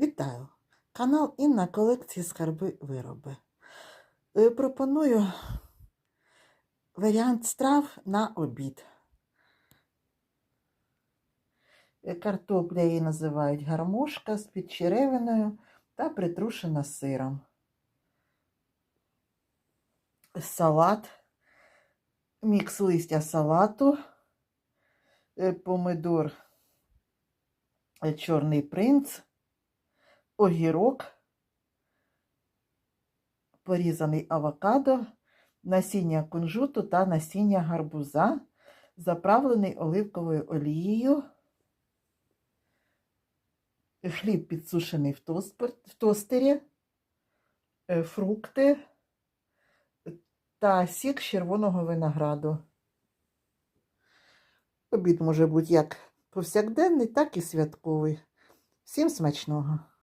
Вітаю! Канал Інна колекції скарби вироби. Е, Пропоную варіант страв на обід. Е, Картопля її називають гармошка з підчеревиною та притрушена сиром. Салат, мікс листя салату, е, помидор чорний принц, огірок, порізаний авокадо, насіння кунжуту та насіння гарбуза, заправлений оливковою олією, хліб підсушений в, тостер, в тостері, е, фрукти та сік червоного винограду. Обід може бути як повсякденний, так і святковий. Всім смачного!